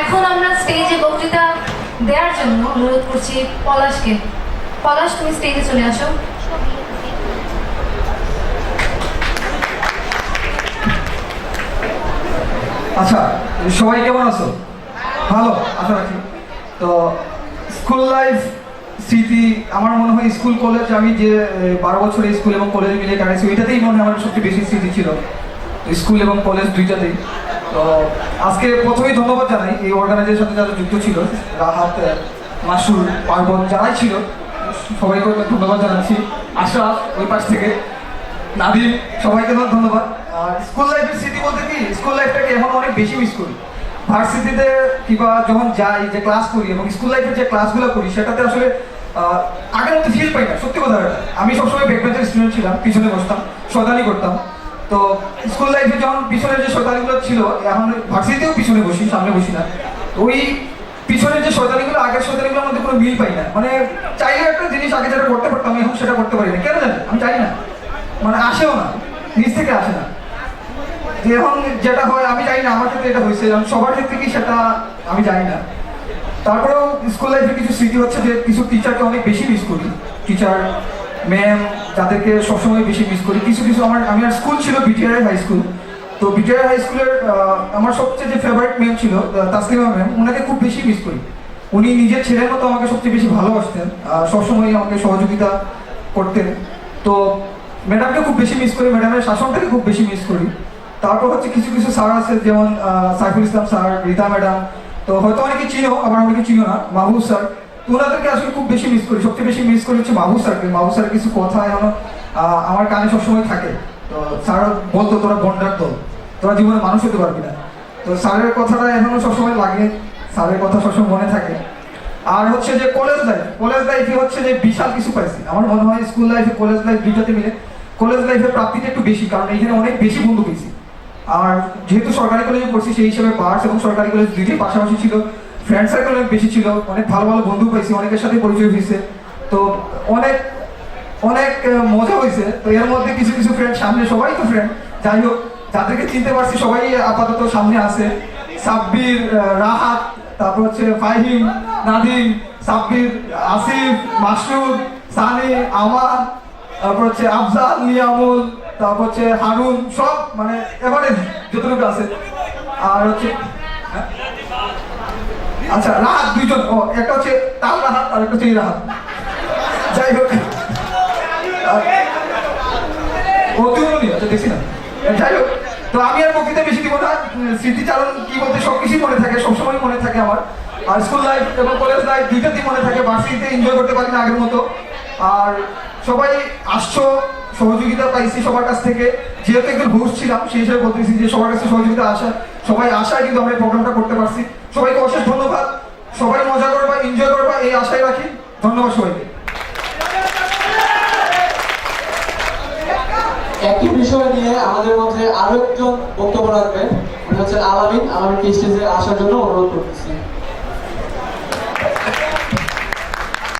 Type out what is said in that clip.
এখন আমরা স্টেজে বক্তৃতা দেওয়ার জন্য অনুরোধ করছি পলাশকে। পলাশ, তুমি স্টেজে চলে আসো। আচ্ছা সবাই কেমন আছো? ভালো, আশা রাখি। তো স্কুল লাইফ স্মৃতি, আমার মনে হয় স্কুল কলেজ আমি যে বারো বছর স্কুল এবং কলেজ মিলিয়ে কাটাইছি, ওইটাতেই মনে হয় আমার সবচেয়ে বেশি স্মৃতি ছিল। স্কুল এবং কলেজ দুইটাতেই। তো আজকে প্রথমেই ধন্যবাদ জানাই এই অর্গানাইজের সাথে যারা যুক্ত ছিল, রাহাত মাসুর পার্বণ যারাই ছিল, সবাইকে ধন্যবাদ জানাচ্ছি। আশরাফ ওই পাশ থেকে। নাদিম, সবাইকে ধন্যবাদ। আর স্কুল লাইফের স্মৃতি বলতে কি, স্কুল লাইফটাকে এখন অনেক বেশি মিস করি। ভার্সিটিতে কিংবা যখন যাই, যে ক্লাস করি এবং স্কুল লাইফের যে ক্লাসগুলো করি, সেটাতে আসলে আগের মতো ফিল পাই না, সত্যি কথা। আমি সবসময় ব্যাকবেঞ্চের স্টুডেন্ট ছিলাম, পিছনে বসতাম, শয়তানি করতাম। তো স্কুল লাইফে যখন পিছনের যে শয়তানিগুলো ছিল, এখন ভার্সিটিতেও পিছনে বসি, সামনে বসি না। ওই পিছনের যে শয়তানিগুলো আগের শয়তানিগুলোর মধ্যে কোনো মিল পাই না। মানে চাইলে একটা জিনিস আগে যেটা করতে পারতাম, এখন সেটা করতে পারি না। কেন জানি? আমি চাই না। মানে আসেও না। নিজ থেকে আসে না। এখন যেটা হয়, আমি জানি না, আমার ক্ষেত্রে এটা হয়েছে। সবার ক্ষেত্রে কি সেটা আমি জানি না। তারপরেও স্কুল লাইফে কিছু স্মৃতি হচ্ছে যে, কিছু টিচারকে অনেক বেশি মিস করি। টিচার ম্যাম যাদেরকে সবসময় বেশি মিস করি। কিছু কিছু আমার, আমি আর স্কুল ছিল বিটিআর হাই স্কুল তো বিটিআর হাই স্কুলের আমার সবচেয়ে যে ফেভারিট ম্যাম ছিল তাসলিমা ম্যাম ওনাকে খুব বেশি মিস করি। উনি নিজের ছেলের মতো আমাকে সবচেয়ে বেশি ভালোবাসতেন সবসময় আমাকে সহযোগিতা করতেন। তো ম্যাডামকে খুব বেশি মিস করি ম্যাডামের শাসনটাকে খুব বেশি মিস করি। তারপর হচ্ছে কিছু কিছু স্যার আছে, যেমন সাইফুল ইসলাম স্যার রীতা ম্যাডাম তো হয়তো অনেকে চিনো, আবার অনেকে চিনো না, মাহবুব স্যার ওনাদেরকে আসলে খুব বেশি মিস করি। সবচেয়ে বেশি মিস করি হচ্ছে মাহবুব স্যারকে। মাহবুব স্যারের কিছু কথা আহ, আমার কানে সবসময় থাকে। তো স্যার বলতো তোরা বন্ডার দল। তোরা জীবনে মানুষ হতে পারবি না। তো স্যারের কথাটা এখনও সবসময় লাগে। স্যারের কথা সবসময় মনে থাকে। আর হচ্ছে যে কলেজ লাইফ কলেজ লাইফে হচ্ছে যে বিশাল কিছু পাইছি। আমার মনে হয় স্কুল লাইফে কলেজ লাইফ দুইটাতে মিলে কলেজ লাইফের প্রাপ্তিটা একটু বেশি কারণ এখানে অনেক বেশি বন্ধু পেয়েছি। আর যেহেতু সরকারি কলেজে পড়ছি সেই হিসেবে পার্স এবং সরকারি কলেজ দুইটাই পাশাপাশি ছিল। ফ্রেন্ড সার্কেল অনেক বেশি ছিল, অনেক ভালো ভালো বন্ধু পাইছি, অনেকের সাথে পরিচয় হয়েছে। তো অনেক অনেক মজা হয়েছে। তো এর মধ্যে কিছু কিছু ফ্রেন্ড সামনে, সবাই তো ফ্রেন্ড যাই হোক, যাদেরকে চিনতে পারছি, সবাই আপাতত সামনে আছে। সাব্বির রাহাত, তারপর হচ্ছে ফাহিম, নাদিম, সাব্বির, আসিফ, মাসুদ, সানি আমার তারপর হচ্ছে আফজাল, নিয়ামুল, তারপর হচ্ছে হারুন, সব মানে এবারে যতটুকু আছে। আর হচ্ছে হ্যাঁ? আচ্ছা দুইজন। ও, একটা হচ্ছে রাহাত, আর একটা হচ্ছে রাহাত। যাই হোক। আচ্ছা দেখছি না। যাই হোক, তো আমি আর বেশি স্মৃতিচারণ কি বলতে মনে থাকে সবসময় মনে থাকে আমার। আর স্কুল লাইফ এবং কলেজ লাইফ দুইটাতেই মনে থাকে ভার্সিটিতে এনজয় করতে পারি না আগের মতো। আর সবাই আসছো, সহযোগিতা পাইছি সবার কাছ থেকে। যেহেতু একজন হোস্ট ছিলাম, সেই হিসেবে বলতেছি যে সবার কাছে সহযোগিতা আসা, সবাই আশায় কিন্তু আমরা প্রোগ্রামটা করতে পারছি। সবাইকে অশেষ ধন্যবাদ সবাই মজা করবা এনজয় করবা এই আশায় রাখি ধন্যবাদ সবাইকে একই বিষয় নিয়ে আমাদের মধ্যে আরও একজন বক্তব্য রাখবেন। হচ্ছেন আলামিন। আলামিনকে স্টেজে আসার জন্য অনুরোধ করতেছি।